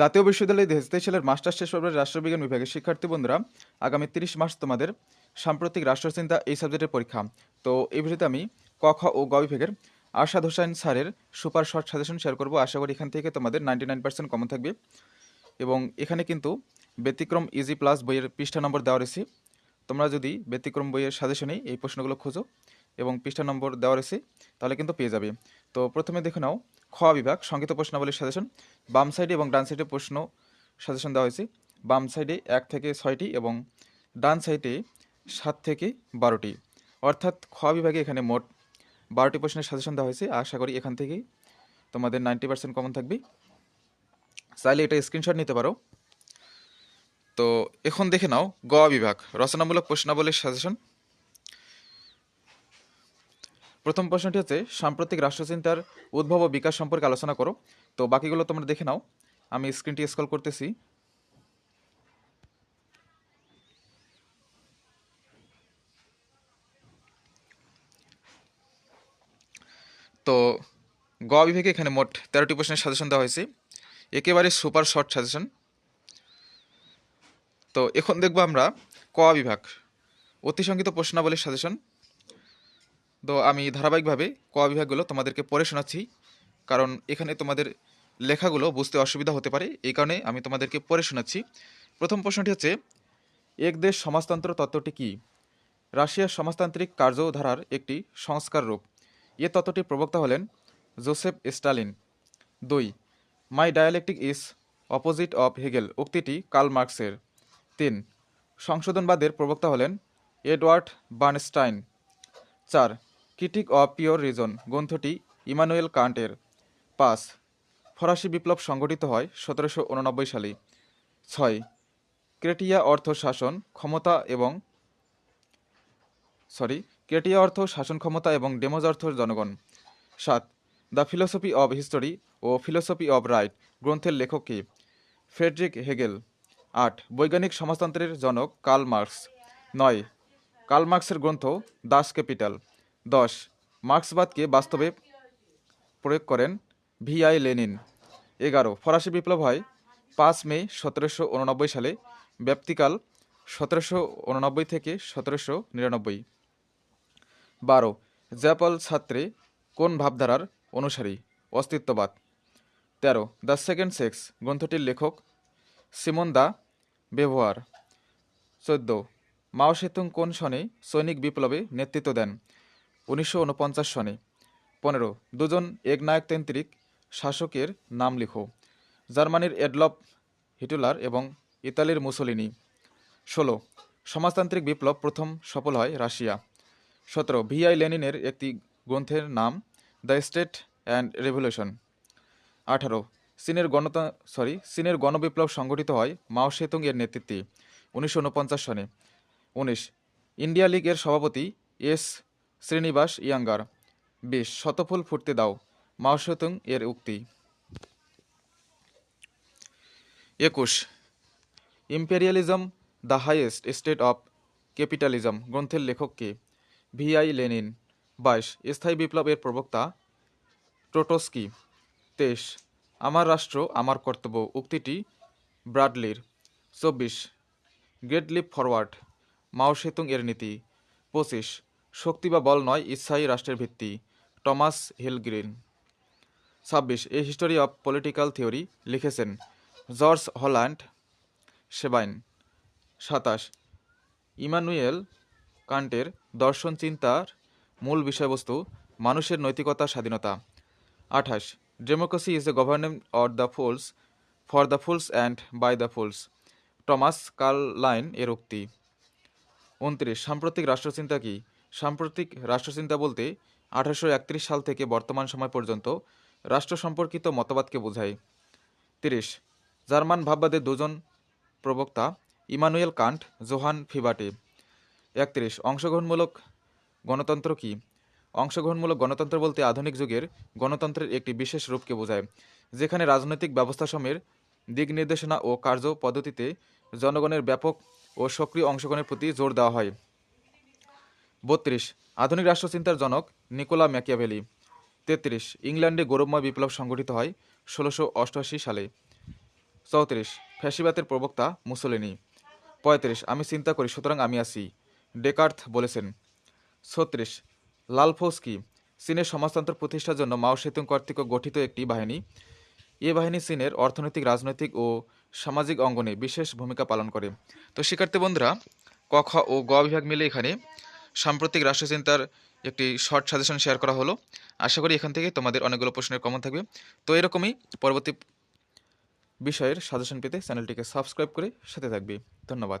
জাতীয় বিশ্ববিদ্যালয়ে দু হাজার সালের মাস্টার্স শেষ পর্বের রাষ্ট্রবিজ্ঞান বিভাগের শিক্ষার্থী বন্ধুরা আগামী তিরিশ মার্চ তোমাদের সাম্প্রতিক রাষ্ট্রচিন্তা এই সাবজেক্টের পরীক্ষা। তো এই ভিডিওতে আমি ক, খ ও গ বিভাগের আরশাদ হোসেন স্যারের সুপার শর্ট সাজেশন শেয়ার করব। আশা করি এখান থেকে তোমাদের নাইনটি নাইন পার্সেন্ট কমন থাকবে। এবং এখানে কিন্তু ব্যতিক্রম ইজি প্লাস বইয়ের পৃষ্ঠা নম্বর দেওয়া রয়েছে। তোমরা যদি ব্যতিক্রম বইয়ের সাজেশনেই এই প্রশ্নগুলো খোঁজো এবং পৃষ্ঠা নম্বর দেওয়া রয়েছে, তাহলে কিন্তু পেয়ে যাবে। তো প্রথমে দেখে নাও, খ বিভাগ, সংক্ষিপ্ত প্রশ্নাবলীর সাজেশন বাম সাইডে এবং ডান সাইডে প্রশ্ন সাজেশন দেওয়া হয়েছে। বাম সাইডে এক থেকে ছয়টি এবং ডান সাইডে সাত থেকে বারোটি। অর্থাৎ খ বিভাগে এখানে মোট বারোটি প্রশ্নের সাজেশন দেওয়া হয়েছে। আশা করি এখান থেকেই তোমাদের নাইনটি পার্সেন্ট কমন থাকবে। চাইলে এটা স্ক্রিনশট নিতে পারো। তো এখন দেখে নাও, গ বিভাগ, রচনামূলক প্রশ্নাবলীর সাজেশন প্রথম প্রশ্নটি হচ্ছে, সাম্প্রতিক রাষ্ট্রচিন্তার উদ্ভব ও বিকাশ সম্পর্কে আলোচনা করো। তো বাকিগুলো তোমরা দেখে নাও। আমি স্ক্রিনটি স্ক্রল করতেছি। তো গ বিভাগে এখানে মোট তেরোটি প্রশ্নের সাজেশন দেওয়া হয়েছে। একেবারে সুপার শর্ট সাজেশন। তো এখন দেখব আমরা ক বিভাগ। অতি সংগীত প্রশ্নাবলীর সাজেশন। তো আমি ধারাবাহিকভাবে ক বিভাগগুলো তোমাদেরকে পড়ে শোনাচ্ছি, কারণ এখানে তোমাদের লেখাগুলো বুঝতে অসুবিধা হতে পারে, এই কারণে আমি তোমাদেরকে পড়ে শোনাচ্ছি। প্রথম প্রশ্নটি হচ্ছে, এক দেশ সমাজতন্ত্র তত্ত্বটি কী? রাশিয়ার সমাজতান্ত্রিক কার্যধারার একটি সংস্কার রূপ। এ তত্ত্বটির প্রবক্তা হলেন জোসেফ স্টালিন দুই, my dialectic is opposite of Hegel, উক্তিটি কার্ল মার্কসের। তিন, সংশোধনবাদের প্রবক্তা হলেন এডওয়ার্ড বার্নস্টাইন। চার ক্রিটিক অফ পিওর রিজন গ্রন্থটি ইমানুয়েল কান্টের পাঁচ ফরাসি বিপ্লব সংগঠিত হয় সতেরোশো উননব্বই সালে। ছয়, ক্রেটিয়া অর্থ শাসন ক্ষমতা এবং সরি, ক্রেটিয়া অর্থ শাসন ক্ষমতা এবং ডেমোজ অর্থ জনগণ। সাত, দ্য ফিলোসফি অব হিস্টোরি ও ফিলোসফি অব রাইট গ্রন্থের লেখক কে? Friedrich Hegel. আট, বৈজ্ঞানিক সমাজতন্ত্রের জনক কার্ল মার্কস। নয়, কার্ল মার্কসের গ্রন্থ দাস ক্যাপিটাল। দশ। মার্ক্সবাদকে বাস্তবে প্রয়োগ করেন ভি আই লেনিন। এগারো। ফরাসি বিপ্লব হয় পাঁচ মে সতেরোশো উননব্বই সালে। ব্যাপ্তিকাল সতেরোশো উননব্বই থেকে সতেরোশো নিরানব্বই। বারো। জ্যাপল ছাত্রে কোন ভাবধারার অনুসারী? অস্তিত্ববাদ। তেরো। দ্য সেকেন্ড সেক্স, গ্রন্থটির লেখক সিমন দা ব্যবহার। চোদ্দ। মাও সেতুং কোন সনে সৈনিক বিপ্লবে নেতৃত্ব দেন? উনিশশো উনপঞ্চাশ সনে। পনেরো, দুজন একনায়কতান্ত্রিক শাসকের নাম লিখো। জার্মানির এডলফ হিটলার এবং ইতালির মুসোলিনি। ষোলো, সমাজতান্ত্রিক বিপ্লব প্রথম সফল হয় রাশিয়া। সতেরো, ভিআই লেনিনের একটি গ্রন্থের নাম দ্য স্টেট অ্যান্ড রেভলিউশন। আঠারো, চীনের গণত, সরি, চীনের গণবিপ্লব সংগঠিত হয় মাও সেতুং এর নেতৃত্বে, উনিশশো উনপঞ্চাশ সনে। উনিশ, ইন্ডিয়া লীগ এর সভাপতি এস শ্রীনিবাস ইয়াঙ্গার। বিশ, শতফল ফুটতে দাও। মাও সেতুং এর উক্তি। একুশ। Imperialism, the highest state of capitalism, গ্রন্থের লেখক কে? Vi Lenin. বাইশ, স্থায়ী বিপ্লবের প্রবক্তা টোটোস্কি। তেইশ, আমার রাষ্ট্র, আমার কর্তব্য, উক্তিটি ব্রাডলির। চব্বিশ great leap forward Mao Tse-tung এর নীতি। পঁচিশ শক্তি বা বল নয় ইচ্ছাই রাষ্ট্রের ভিত্তি। Thomas Hill Green. ছাব্বিশ, a history of political theory লিখেছেন জর্জ হল্যান্ড সেবাইন সাতাশ, ইমানুয়েল কান্টের দর্শন চিন্তার মূল বিষয়বস্তু, মানুষের নৈতিকতা, স্বাধীনতা। আঠাশ, democracy is a government or the fools, for the fools and by the fools. Thomas Carlyle এর উক্তি। উনত্রিশ, সাম্প্রতিক রাষ্ট্রচিন্তা কি? সাম্প্রতিক রাষ্ট্রচিন্তা বলতে আঠারোশো একত্রিশ সাল থেকে বর্তমান সময় পর্যন্ত রাষ্ট্র সম্পর্কিত মতবাদকে বোঝায়। তিরিশ, জার্মান ভাববাদের দুজন প্রবক্তা ইমানুয়েল কান্ট, জোহান ফিবাটে। একত্রিশ, অংশগ্রহণমূলক গণতন্ত্র কি? অংশগ্রহণমূলক গণতন্ত্র বলতে আধুনিক যুগের গণতন্ত্রের একটি বিশেষ রূপকে বোঝায়, যেখানে রাজনৈতিক ব্যবস্থাসমূহের দিক নির্দেশনা ও কার্য পদ্ধতিতে জনগণের ব্যাপক ও সক্রিয় অংশগ্রহণের প্রতি জোর দেওয়া হয়। বত্রিশ। আধুনিক রাষ্ট্রচিন্তার জনক নিকোলা ম্যাকিয়াভেলি। তেত্রিশ। ইংল্যান্ডে গৌরবময় বিপ্লব সংগঠিত হয় ষোলোশো অষ্টআশি সালে। চৌত্রিশ। ফ্যাসিবাতের প্রবক্তা মুসোলিনি। পঁয়ত্রিশ। আমি চিন্তা করি, সুতরাং আমি আছি, ডেকার্থ বলেছেন। ছত্রিশ। লাল ফৌজ কি চীনের সমাজতন্ত্র প্রতিষ্ঠার জন্য মাও সেতুং কর্তৃক গঠিত একটি বাহিনী। এ বাহিনী চীনের অর্থনৈতিক, রাজনৈতিক ও সামাজিক অঙ্গনে বিশেষ ভূমিকা পালন করে। তো শিক্ষার্থী বন্ধুরা, ক, খ ও গ বিভাগ মিলে এখানে সাম্প্রতিক রাষ্ট্রচিন্তার একটি শর্ট সাজেশন শেয়ার করা হলো। আশা করি এখান থেকে তোমাদের অনেকগুলো প্রশ্নের কমন থাকবে। তো এরকমই পরবর্তী বিষয়ের সাজেশন পেতে চ্যানেলটিকে সাবস্ক্রাইব করে সাথে থাকবে। ধন্যবাদ।